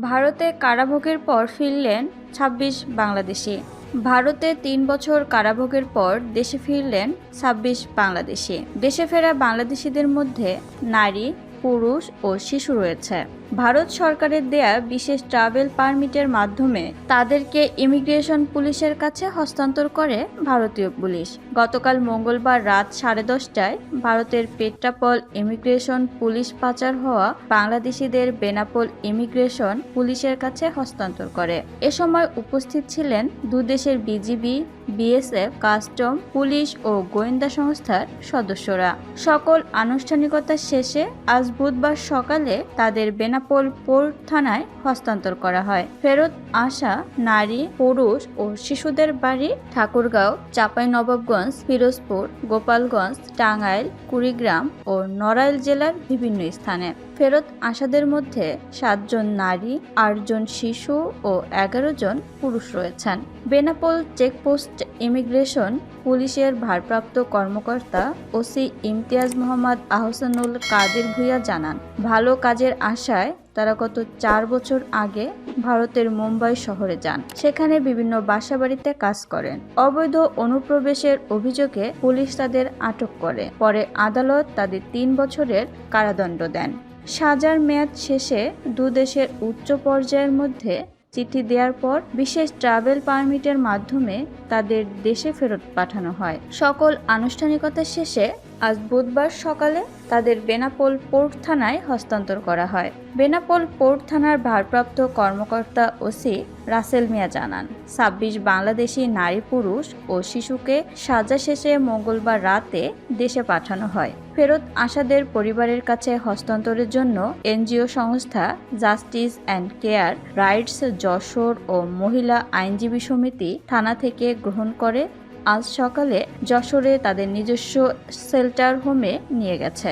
ভারতে কারাভোগের পর ফিরলেন ২৬ বাংলাদেশি। ভারতে তিন বছর কারাভোগের পর দেশে ফিরলেন ২৬ বাংলাদেশি। দেশে ফেরা বাংলাদেশিদের মধ্যে নারী পুরুষ ও শিশু রয়েছে। ভারত সরকারের দেয়া বিশেষ ট্রাভেল পারমিটের মাধ্যমে তাদেরকে ইমিগ্রেশন পুলিশের কাছে হস্তান্তর করে ভারতীয় পুলিশ। গতকাল মঙ্গলবার রাত সাড়ে দশটায় ভারতের পেট্রাপল ইমিগ্রেশন পুলিশ পাচার হওয়া বাংলাদেশিদের বেনাপোল ইমিগ্রেশন পুলিশের কাছে হস্তান্তর করে। এ সময় উপস্থিত ছিলেন দুদেশের বিজিবি বিএসএফ, কাস্টম, পুলিশ ও গোয়েন্দা সংস্থার সদস্যরা। সকল আনুষ্ঠানিকতা শেষে আজ বুধবার সকালে তাদের বেনাপোল পোর্ট থানায় হস্তান্তর করা হয়। ফেরত আসা নারী, পুরুষ ও শিশুদের বাড়ি ঠাকুরগাঁও, চাঁপাইনবাবগঞ্জ, ফিরোজপুর, গোপালগঞ্জ, টাঙ্গাইল, কুড়িগ্রাম ও নড়াইল জেলার বিভিন্ন স্থানে। ফেরত আসাদের মধ্যে সাতজন নারী, আটজন শিশু ও এগারো জন পুরুষ রয়েছেন। বেনাপোল চেকপোস্ট ইমিগ্রেশন পুলিশের ভারপ্রাপ্ত কর্মকর্তা ওসি ইমতিয়াজ মোহাম্মদ আহসানুল কাদের ভুইয়া জানান, ভালো কাজের আশায় তারা গত চার বছর আগে ভারতের মুম্বাই শহরে যান। সেখানে বিভিন্ন বাসাবাড়িতে কাজ করেন। অবৈধ অনুপ্রবেশের অভিযোগে পুলিশ তাদের আটক করে। পরে আদালত তাদের তিন বছরের কারাদণ্ড দেন। সাজার মেয়াদ শেষে দুদেশের উচ্চ পর্যায়ের মধ্যে চিঠি দেওয়ার পর বিশেষ ট্রাভেল পারমিটের মাধ্যমে তাদের দেশে ফেরত পাঠানো হয়। সকল আনুষ্ঠানিকতা শেষে আজ বুধবার সকালে তাদের বেনাপোল পোর্ট থানায় হস্তান্তর করা হয়। বেনাপোল পোর্ট থানার ভারপ্রাপ্ত কর্মকর্তা ওসি রাসেল মিয়া জানান, ছাব্বিশ বাংলাদেশি নারী পুরুষ ও শিশুকে সাজা শেষে মঙ্গলবার রাতে দেশে পাঠানো হয়। ফেরত আসাদের পরিবারের কাছে হস্তান্তরের জন্য এনজিও সংস্থা justice and care rights Jashore ও মহিলা আইনজীবী সমিতি থানা থেকে গ্রহণ করে। আজ সকালে যশোরে তাদের নিজস্ব সেল্টার হোমে নিয়ে গেছে।